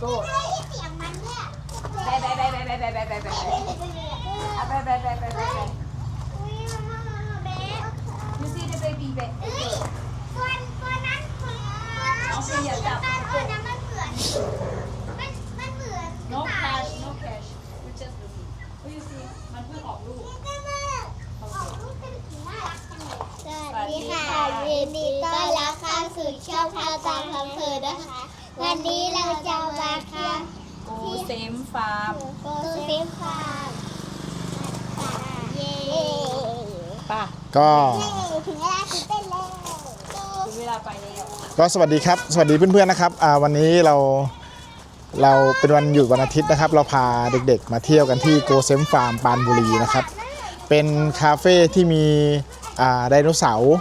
โก้เฮ้ยเสียงมันเนี่ยไปไปไปไปไปไปไปไปไปไปเอาไปไปไปไปไปไปอุ้ยมันมามาเบ๊ะ You see the baby baby เอ้ยตัวตัวนั้นตัวเอาสิอย่าจับตัวนั้นมันเหมือนมันมันเหมือน No cash no cash we just looking Oh you see มันเพิ่งออกลูกสวัสดีค่ะยินดีต้อนรับเข้าสู่ช่องพาตามคำเพอนะคะ วันนี้เราจะมาค่ะกูเซมฟาร์มโกเซฟฟาร์มเย้ป่ะก็ถึงเวลาตื่นเต้นแล้วถึงเวลาไปแล้วก็สวัสดีครับ สวัสดีเพื่อนๆนะครับอ่าวันนี้เราเราเป็นวันหยุดวันอาทิตย์นะครับ เราพาเด็กๆ มาเที่ยวกันที่โกเซมฟาร์มปรานบุรีนะครับ เป็นคาเฟ่ที่มีอ่าไดโนเสาร์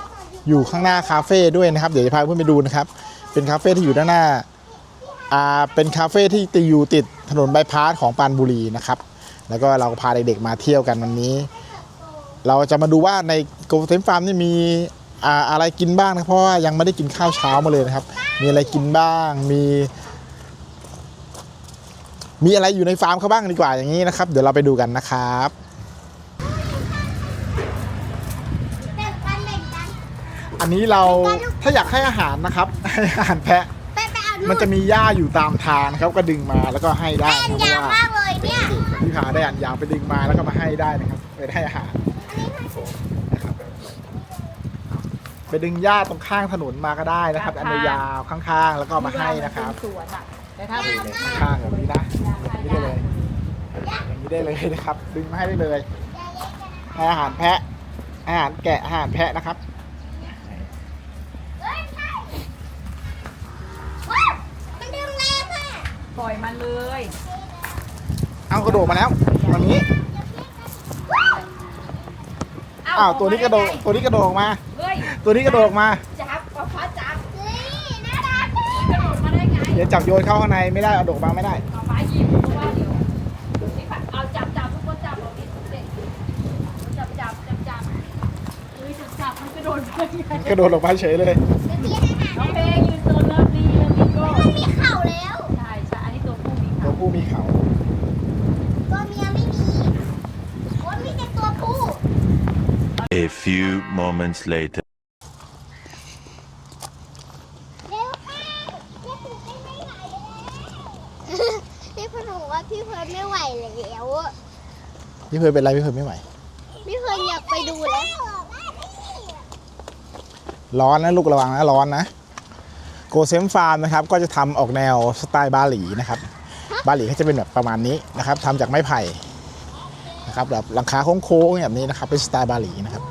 อยู่ข้างหน้าคาเฟ่ด้วยนะครับ เดี๋ยวจะพาเพื่อนไปดูนะครับ เป็นคาเฟ่ที่อยู่ด้านหน้าอ่า เป็นคาเฟ่ที่ติอยู่ติดถนนบายพาสของปานบุรีนะครับ แล้วก็เราพาเด็กๆมาเที่ยวกันวันนี้ เราจะมาดูว่าในโกเซมฟาร์มนี่มีอะไรกินบ้างนะเพราะว่ายังไม่ได้กินข้าวเช้ามาเลยนะครับ มีอะไรกินบ้างมี มีอะไรอยู่ในฟาร์มเขาบ้างดีกว่าอย่างนี้นะครับ เดี๋ยวเราไปดูกันนะครับอันนี้เราถ้าอยากให้อาหารนะครับให้อาหารแพะ มันจะมีหญ้าอยู่ตามทางนะครับก็ดึงมาแล้วก็ให้ได้แป้งนะเพยาราะวว่ามากเลยเนี่ยพี่พาได้อันยาวไปดึงมาแล้วก็มาให้ได้นะครับไปให้อาหารนะครับไปดึงหญ้าตรงข้างถนนมาก็ได้นะครับ อันยาวๆข้างๆ แล้วก็เอามาให้นะครับสวนอะแต่ถ้านี่เลยข้างๆแบบนี้นะอย่างนี้ได้เลยอย่างนี้ได้เลยนะครับ ดึงมาให้ได้เลยให้อาหารแพะอาหารแกะอาหารแพะนะครับ มันเลยเอากระโดดมาแล้วตอนนี้อ้าวตัวนี้กระโดดตัวนี้กระโดดออกมา เฮ้ยตัวนี้กระโดดออกมา จับป้าฟ้าจับเฮ้ยน่ารักกระโดดมาได้ไงเดี๋ยวจับโยนเข้าข้างในไม่ได้เอาโดดมาไม่ได้ป้าฟ้าหยิบเพราะว่าเดี๋ยวนี่ป้าเอาจับจับทุกคนจับเราดิเด็กจับจับจับจับเฮ้ยจับจับมันกระโดดไปไงกระโดดออกมาเฉยเลยเดี๋ยวพี่ให้อาหารน้องเพลงยืนโซนเลิฟดีเลิฟดีโก้ ผู้มีตัเขาวผู้มีเขา ตัวเมียไม่มีโอ้ยมีแต่ตัวผู้ A few moments later. เร็วค่ะเรียกถึงได้ไม่ไหวแล้ว พี่พนุว่าพี่เพิร์นไม่ไหวแล้วอะพี่เพิร์นเป็นไรพี่เพิร์นไม่ไหว พี่เพิร์นอยากไปดูแล้ว ร้อนนะลูกระวังนะร้อนนะ โกเซมฟาร์มนะครับ ก็จะทำออกแนวสไตล์บาหลีนะครับ บาหลีเขาจะเป็นแบบประมาณนี้นะครับทำจากไม้ไผ่นะครับแบบหลังคาโค้งๆแบบนี้นะครับ เป็นสไตล์บาหลีนะครับ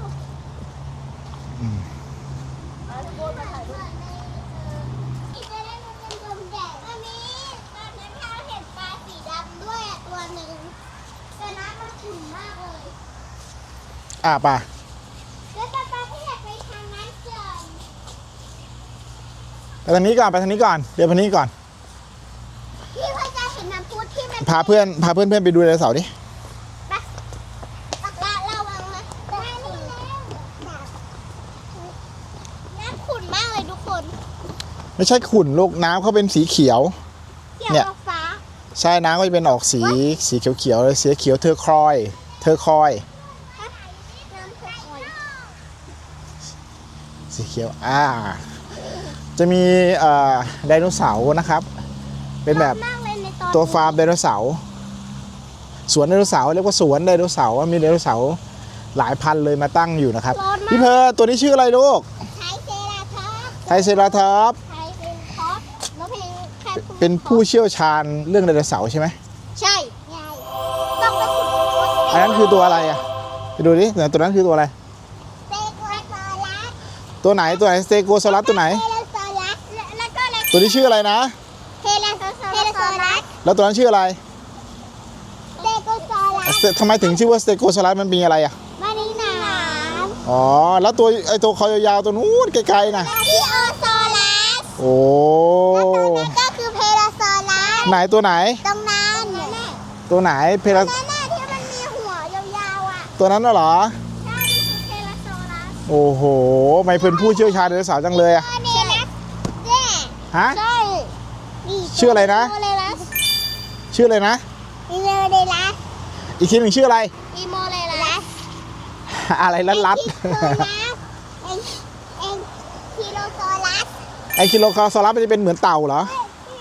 อ่าป่ะไปทางนั้นเกินไปทางนี้ก่อนไปทางนี้ก่อนเดี๋ยวไปทางนี้ก่อน พาเพื่อนพาเพื่อนเพื่อนไปดูไดโนเสาร์ดิละระวังนะได้นี่แล้วน้ำขุ่นมากเลยทุกคนไม่ใช่ขุ่นลูกน้ำเขาเป็นสีเขียว เนี่ยใช่น้ำก็จะเป็นออกสีสีเขียวๆเลยสีเขียวเทอคอยเทอคอยสีเขียวอ่าจะมีไดโนเสาร์นะครับ เป็นแบบ ตอนตัวฟาร์มไดโนเสาร์สวนไดโนเสาร์เรียกว่าสวนไดโนเสาร์มีไดโนเสาร์หลายพันเลยมาตั้งอยู่นะครับร้อนมาพี่กเพอร์ตัวนี้ชื่ออะไรลูกไทยเซราทอปไทรเซราทอปส์ไทยเซราทอปน้องเพลงใครพูดเป็นผู้เชี่ยวชาญเรื่องไดโนเสาร์ใช่ไหมใช่ใช่ต้องไปขุดคุยอันนั้นคือตัวอะไรอะไปดูดิตัวนั้นคือตัวอะไรเซโกโซลัสตัวไหนตัวไหนสเตโกซอรัสตัวไหนเทเลโซลัสแล้วก็อะไรตัวนี้ชื่ออะไรนะ เทเลโซเทเลโซลัสแล้วตัวนั้นชื่ออะไรเซโกโซลัสสเตทำไมถึงชื่อว่าสเตโกซอรัสมันมีอะไรอะมาในน้ำอ๋อแล้วตัวไอตัวคอยาวๆตัวนู้นไกลๆนะที่โอโซลัสโอ้แล้วตัวนั้นก็คือเพลโซลัสไหนตัวไหน ตรงนั้นนั่นตัวไหนเพลน่ะที่มันมีหัวยาวๆอะตัวนั้นน่ะเหรอใช่นี่คือเพลโซลัสโอ้โห ไม่เป็นผู้เชี่ยวชาญไดโนเสาร์จังเลยอะตัวนี้นะเนี่ยฮะใช่นี่ชื่ออะไรนะโซเลลัสชื่ออะไรนะ อีโมเลลัสอีกทีหนึ่งชื่ออะไร อีโมเลลัสอะไรลัดลัดคิโซนัสเอ็นเอ็นคิโลโซลัสไอคิโลคอซอรัสมันจะเป็นเหมือนเต่าเหรอเ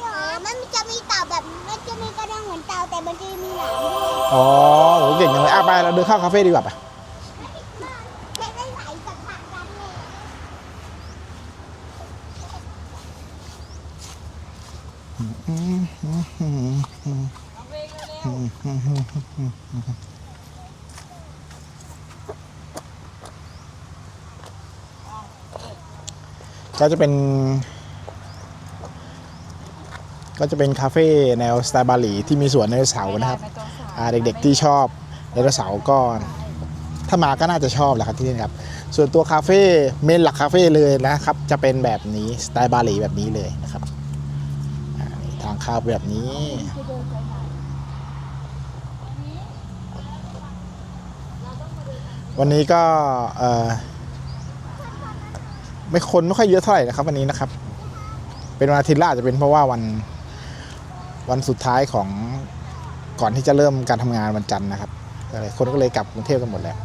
ออมันจะมีเต่าแบบ มันจะมีกระดองเหมือนเต่าแต่มันจะมีหนามด้วย อ๋อโหเก่งจังเลยอะไปเราเดินเข้าคาเฟ่ดีกว่าปะไม่ได้ไหลสักพักกันเลย ก็จะเป็น ก็จะเป็นคาเฟ่แนวสไตล์บาหลีที่มีสวนไดโนเสาร์นะครับอ่าเด็กๆที่ชอบไดโนเสาร์ก็ถ้ามาก็น่าจะชอบแหละครับที่นี่ครับ ส่วนตัวคาเฟ่เมนหลักคาเฟ่เลยนะครับ จะเป็นแบบนี้สไตล์บาหลีแบบนี้เลยนะครับอ่านี่ทางเข้าแบบนี้ วันนี้ก็ไม่คนไม่ค่อยเยอะเท่าไหร่นะครับ วันนี้นะครับ เป็นวันอาทิตย์ละอาจจะเป็นเพราะว่าวันวันสุดท้ายของก่อนที่จะเริ่มการทำงานวันจันทร์นะครับก็เลยคนก็เลยกลับกรุงเทพกันหมดแล้ว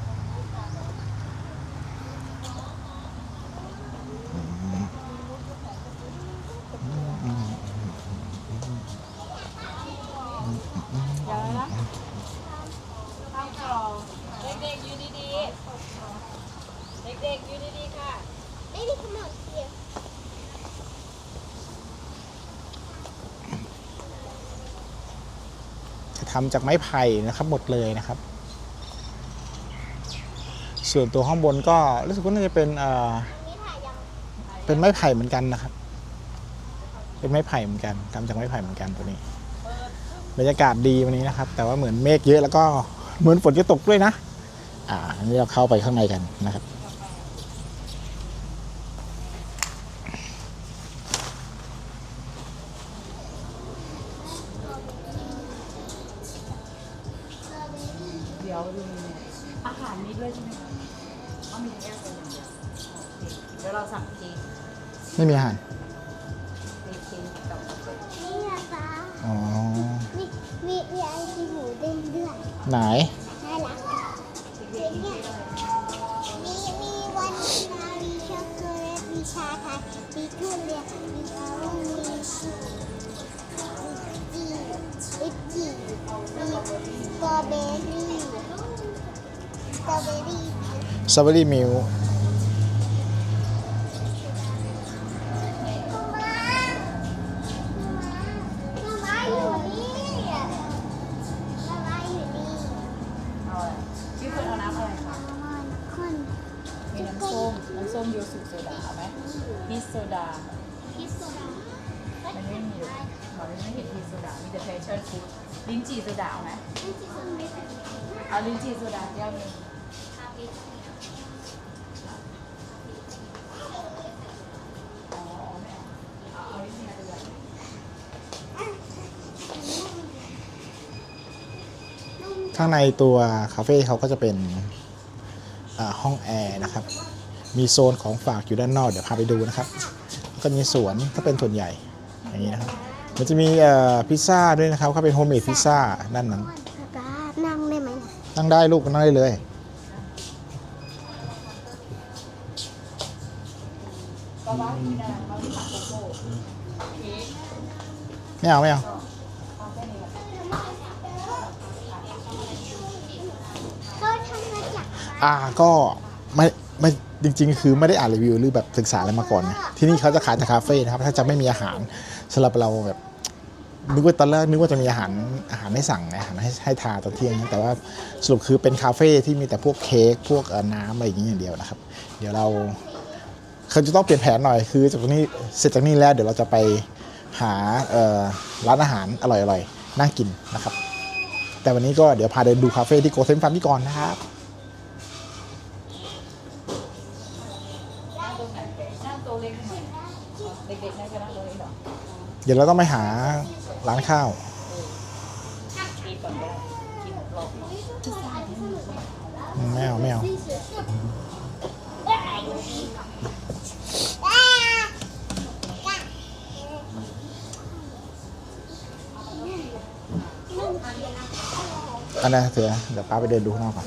เดี๋ยวนะทำต่อเด็กๆอยู่ดีๆ เด็กๆอยู่ดีๆค่ะ ไม่ได้ขนมเปียก จากไม้ไผ่นะครับหมดเลยนะครับ ส่วนตัวข้างบนก็รู้สึกว่าน่าจะเป็นเออเป็นไม้ไผ่เหมือนกันนะครับ เป็นไม้ไผ่เหมือนกันทำจากไม้ไผ่เหมือนกันตัวนี้บรรยากาศดีวันนี้นะครับ แต่ว่าเหมือนเมฆเยอะแล้วก็เหมือนฝนจะตกด้วยนะ อ่าอันนี้เราเข้าไปข้างในกันนะครับ อเคเดี๋ยวเราสั่งเค้กไม่มีอาหารเค้กเค้กกับกาแฟนี่นะคะอ๋อมีมีมีไอติมหมูเด้งด้วยไหนน่ารักเนี่ยมีมีวันนามีช็อกโกแลตมีชาไทยมีทุเรียนมีมะม่วงมีจีลิจีมีสตรอเบอรี่สตรอเบอรี่ สตรอเบอรี่มิลม ดาพิซซ่ามันไม่มีอยู่มันไม่เห็นพีชโซดา มีแต่แฟชั่นฟู้ดลิ้นจี่โซดาเอาไหมเอาลิ้นจี่โซดาแก้วหนึงอ๋อไม่เอาเอาเอาลิ้นจี่โซดาข้างในตัวคาเฟ่เขาก็จะเป็นอ่าห้องแอร์นะครับ มีโซนของฝากอยู่ด้านนอก เดี๋ยวพาไปดูนะครับ ก็มีสวนก็เป็นส่วนใหญ่อย่างนี้นะครับมันจะมีเอ่อพิซซ่าด้วยนะครับเขาเป็นโฮมเมดพิซซ่าด้านนั้นป๊านั่งได้ไหมนั่งได้ลูกนั่งได้เลยก็ว่าที่นั่นเขาที่ผักโกโก้เค้กไม่เอาไม่เอาเอาแค่นี้แหละเขาทำมาจากอ่าก็ไม่ไม่ จริง ๆ คือไม่ได้อ่านรีวิวหรือแบบศึกษาอะไรมาก่อนนะที่นี่เขาจะขายแต่คาเฟ่นะครับ ถ้าจะไม่มีอาหารสำหรับเราแบบนึกว่าตอนแรกนึกว่าจะมีอาหารอาหารให้สั่งนะอาหารให้ให้ทานตอนเที่ยงนะแต่ว่าสรุปคือเป็นคาเฟ่ที่มีแต่พวกเค้กพวกน้ำอะไรอย่างนี้ยอย่างเดียวนะครับ เดี๋ยวเราเขาจะต้องเปลี่ยนแผนหน่อยคือจากนี้เสร็จจากนี้แล้วเดี๋ยวเราจะไปหาร้านอาหารอร่อยๆนั่งกินนะครับ แต่วันนี้ก็เดี๋ยวพาเดินดูคาเฟ่ที่โกเซนฟาร์มนี่ก่อนนะครับ นั่งตรงไหนนั่งโต๊ะเล็กหน่อยเด็กๆ นั่งจะนั่งโต๊ะเล็กเหรอเดี๋ยวเราต้องไปหาร้านข้าวกินก่อนก็ได้กินรอบไม่เอาไม่เอาอันนั้นเสือเดี๋ยวป้าไปเดินดูข้างนอกก่อน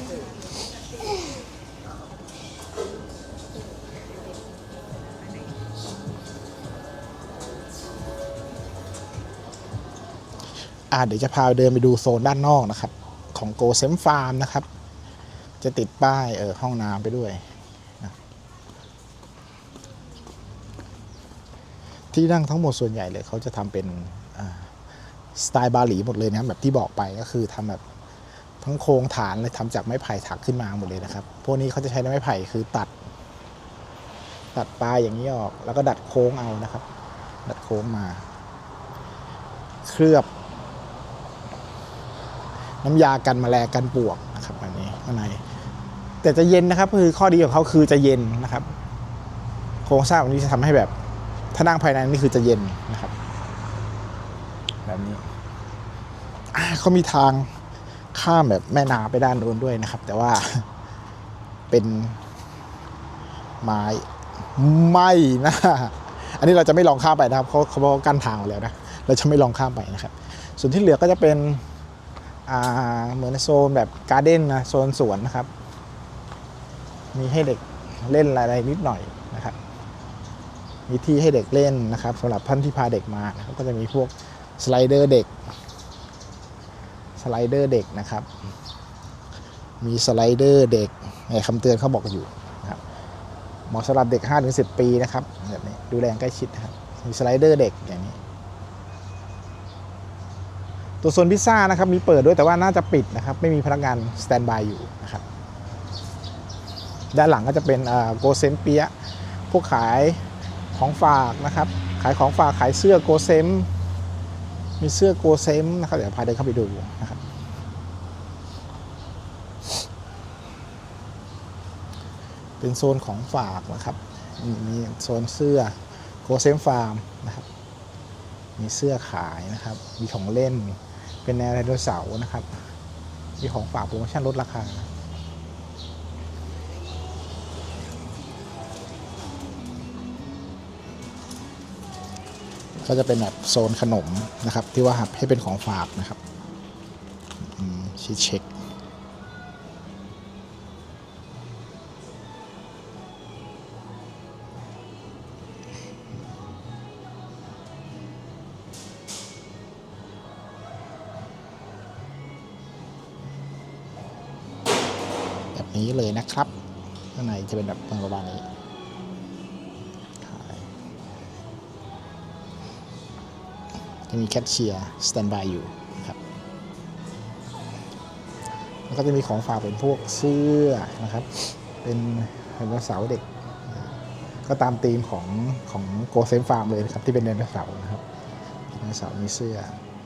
อ่าเดี๋ยวจะพาเดินไปดูโซนด้านนอกนะครับ ของโกเซมฟาร์มนะครับ จะติดป้ายเออห้องน้ำไปด้วยนะที่นั่งทั้งหมดส่วนใหญ่เลยเขาจะทำเป็นสไตล์บาหลีหมดเลยนะครับแบบที่บอกไปก็คือทำแบบทั้งโครงฐานเลยทำจากไม้ไผ่ถักขึ้นมาหมดเลยนะครับ พวกนี้เขาจะใช้ไม้ไผ่คือตัด ตัดปลายอย่างนี้ออก แล้วก็ดัดโค้งเอานะครับ ดัดโค้งมา เคลือบ น้ำยากันแมลงกันปวกนะครับอันนี้ข้างในแต่จะเย็นนะครับคือข้อดีของเขาคือจะเย็นนะครับ โครงสร้างแบบนี้จะทำให้แบบถ้านั่งภายในนี่คือจะเย็นนะครับ แบบนี้เขามีทางข้ามแบบแม่น้ำไปด้านโน้นด้วยนะครับ แต่ว่าเป็นไม้ไม่นะ อันนี้เราจะไม่ลองข้ามไปนะครับเขาเขาบอกกั้นทางไว้แล้วนะเราจะไม่ลองข้ามไปนะครับ ส่วนที่เหลือก็จะเป็น เหมือนโซนแบบการ์เด้นนะโซนสวนนะครับ มีให้เด็กเล่นอะไรนิดหน่อยนะครับ มีที่ให้เด็กเล่นนะครับสำหรับท่านที่พาเด็กมานะครับก็จะมีพวกสไลเดอร์เด็กสไลเดอร์เด็กนะครับ มีสไลเดอร์เด็กในคำเตือนเขาบอกอยู่นะครับเหมาะสำหรับเด็ก 5-10 ปีนะครับแบบนี้ดูแลง่างใกล้ชิดนะครับมีสไลเดอร์เด็กอย่างนี้ ตัวโซนพิซซ่านะครับมีเปิดด้วยแต่ว่าน่าจะปิดนะครับไม่มีพนักงานสแตนบายอยู่นะครับด้านหลังก็จะเป็นโกเซมเปียพวกขายของฝากนะครับขายของฝากขายเสื้อโกเซมมีเสื้อโกเซมนะครับเดี๋ยวพาเดินเข้าไปดูนะครับเป็นโซนของฝากนะครับมีมีโซนเสื้อโกเซมฟาร์มนะครับมีเสื้อขายนะครับ มีของเล่น เป็นแนวไดโนเสาร์นะครับ มีของฝากโปรโมชั่นลดราคา ก็จะเป็นแบบโซนขนมนะครับ ที่ว่าให้เป็นของฝากนะครับชีเช็ค นี้เลยนะครับข้างในจะเป็นแบบประมาณนี้จะมีแคชเชียร์สแตนบายอยู่นะครับแล้วก็จะมีของฝากเป็นพวกเสื้อนะครับ เป็นไดโนเสาร์เด็ก ก็ตามธีมของของโกเซมฟาร์มเลยครับที่เป็นไดโนเสาร์นะครับไดโนเสาร์มีเสื้อ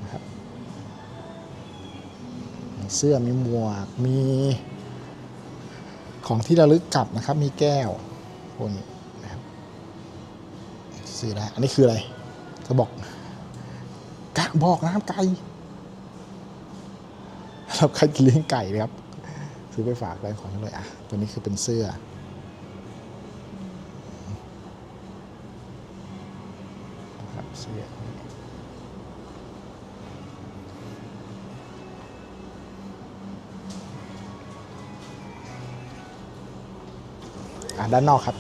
นะครับมีเสื้อมีหมวกมี ของที่ระลึกกลับนะครับ มีแก้วพวกนี้นะครับซื้อได้อันนี้คืออะไรจะบอกกะบอกน้ำไก่เราใครเลี้ยงไก่นะครับซื้อไปฝากได้ของเลยอะตัวนี้คือเป็นเสื้อ ด้านนอกครับ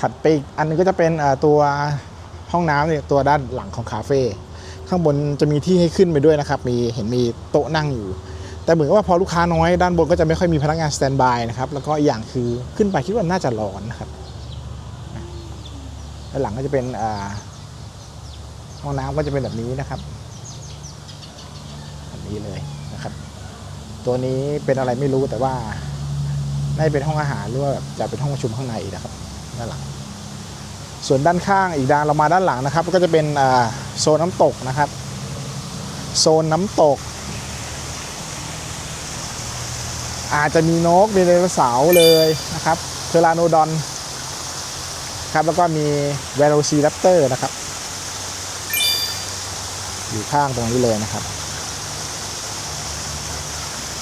ถัดไปอีกอันนึงก็จะเป็นตัวห้องน้ำเนี่ยตัวด้านหลังของคาเฟ่ข้างบนจะมีที่ให้ขึ้นไปด้วยนะครับ มีเห็นมีโต๊ะนั่งอยู่ แต่เหมือนว่าพอลูกค้าน้อยด้านบนก็จะไม่ค่อยมีพนักงานสแตนบายนะครับ แล้วก็อีกอย่างคือขึ้นไปคิดว่าน่าจะร้อนนะครับด้านหลังก็จะเป็นห้องน้ำก็จะเป็นแบบนี้นะครับแบบนี้เลยนะครับ ตัวนี้เป็นอะไรไม่รู้แต่ว่า น่าจะเป็นห้องอาหารหรือว่าจะเป็นห้องประชุมข้างในนะครับด้านหลัง ส่วนด้านข้างอีกด้านเรามาด้านหลังนะครับ ก็จะเป็นโซนน้ำตกนะครับ โซนน้ำตก อาจจะมีนกมีไดโนเสาร์เลยนะครับเทอราโนดอนครับแล้วก็มีเวโรซีแรปเตอร์นะครับ อยู่ข้างตรงนี้เลยนะครับ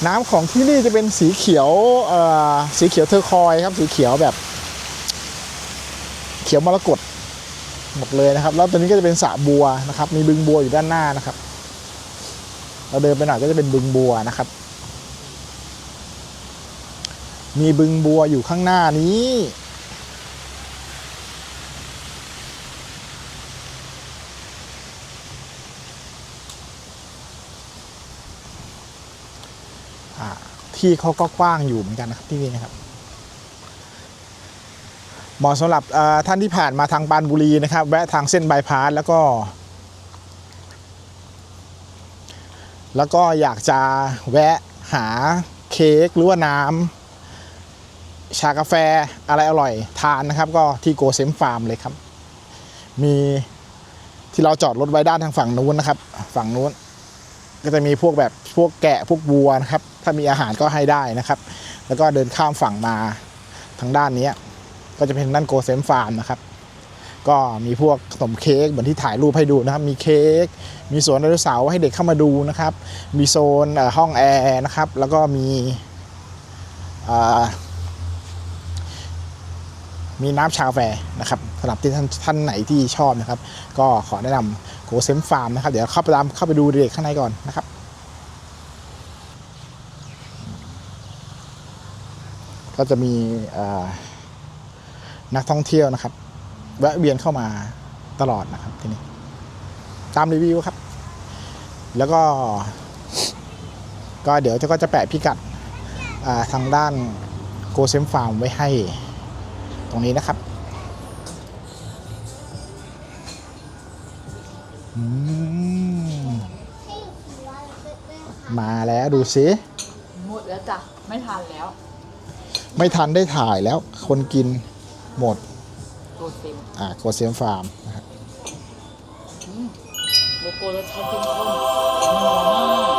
น้ำของที่นี่จะเป็นสีเขียวสีเขียวเทอร์คอยครับสีเขียวแบบเขียวมรกตหมดเลยนะครับ แล้วตัวนี้ก็จะเป็นสระบัวนะครับ มีบึงบัวอยู่ด้านหน้านะครับ เราเดินไปหน่อยก็จะเป็นบึงบัวนะครับ มีบึงบัวอยู่ข้างหน้านี้ ที่เขาก็กว้างอยู่เหมือนกันนะครับที่นี่นะครับเหมาะสำหรับท่านที่ผ่านมาทางปานบุรีนะครับ แวะทางเส้นบายพาสแล้วก็ แล้วก็อยากจะแวะหาเค้กหรือว่าน้ำชากาแฟอะไรอร่อยทานนะครับก็ที่โกเซมฟาร์มเลยครับ มีที่เราจอดรถไว้ด้านทางฝั่งนู้นนะครับ ฝั่งนู้น ก็จะมีพวกแบบพวกแกะพวกวัวนะครับ ถ้ามีอาหารก็ให้ได้นะครับ แล้วก็เดินข้ามฝั่งมาทางด้านนี้ก็จะเป็นด้านโกเซมฟาร์มนะครับ ก็มีพวกขนมเค้กเหมือนที่ถ่ายรูปให้ดูนะครับ มีเค้กมีสวนไดโนเสาร์ให้เด็กเข้ามาดูนะครับ มีโซนห้องแอร์นะครับ แล้วก็มีมีน้ำชาแฟนะครับสำหรับที่ท่านท่านไหนที่ชอบนะครับ ก็ขอแนะนำโกเซมฟาร์มนะครับ เดี๋ยวเข้าไปตามเข้าไปดูเด็กข้างในก่อนนะครับ ก็จะมีนักท่องเที่ยวนะครับแวะเวียนเข้ามาตลอดนะครับที่นี่ตามรีวิวครับ แล้วก็ ก็เดี๋ยวก็จะแปะพิกัดทางด้านโกเซมฟาร์มไว้ให้ตรงนี้นะครับมมาแล้วดูสิหมดแล้วจ้ะ ไม่ทันแล้ว ไม่ทันได้ถ่ายแล้วคนกินหมดตัวเต็มอ่าโกเซมฟาร์มนะครับโลโก้รสชาติเข้มข้นนัวมาก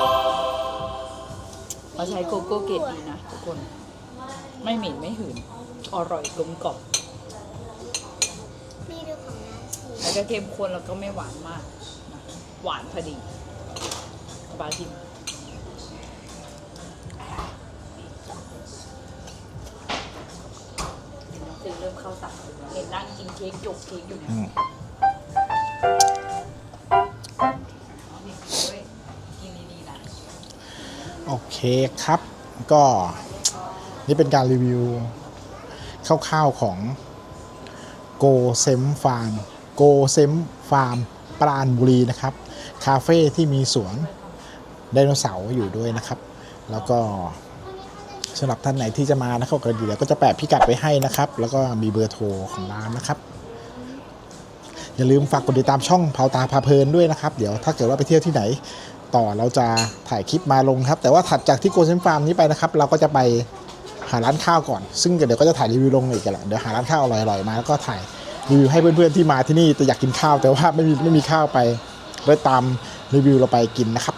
เราใช้โกโก้เกรดดีนะทุกคน ไม่เหม็นไม่หืน อร่อยกลมกล่อมนี่ดูของน้ำสีแล้วก็เข้มข้นแล้วก็ไม่หวานมากนะหวานพอดีบาชิมน้องตื่นเริ่มเข้าตักเห็นนั่งกินเค้กจกเค้กอยู่เนี่ยอืมกินดีๆนะโอเคครับ ก็นี่เป็นการรีวิวคร่าวๆของโกเซมฟาร์มโกเซมฟาร์มปราณบุรีนะครับ คาเฟ่ที่มีสวนไดโนเสาร์อยู่ด้วยนะครับ แล้วก็ สำหรับท่านไหนที่จะมานะครับก็เดี๋ยวก็จะแปะพิกัดไว้ให้นะครับ แล้วก็มีเบอร์โทรของร้านนะครับ อย่าลืมฝากกดติดตามช่องเผาตาพาเพลินด้วยนะครับ เดี๋ยวถ้าเกิดว่าไปเที่ยวที่ไหน ต่อเราจะถ่ายคลิปมาลงครับ แต่ว่าถัดจากที่โกเซนฟาร์มนี้ไปนะครับ เราก็จะไปหาร้านข้าวก่อน ซึ่งเดี๋ยวก็จะถ่ายรีวิวลงอีกแหละเดี๋ยวหาร้านข้าวอร่อยๆมาแล้วก็ถ่ายรีวิวให้เพื่อนๆที่มาที่นี่แต่อยากกินข้าวแต่ว่าไม่มีไม่มีข้าวไปเลยตามรีวิวเราไปกินนะครับ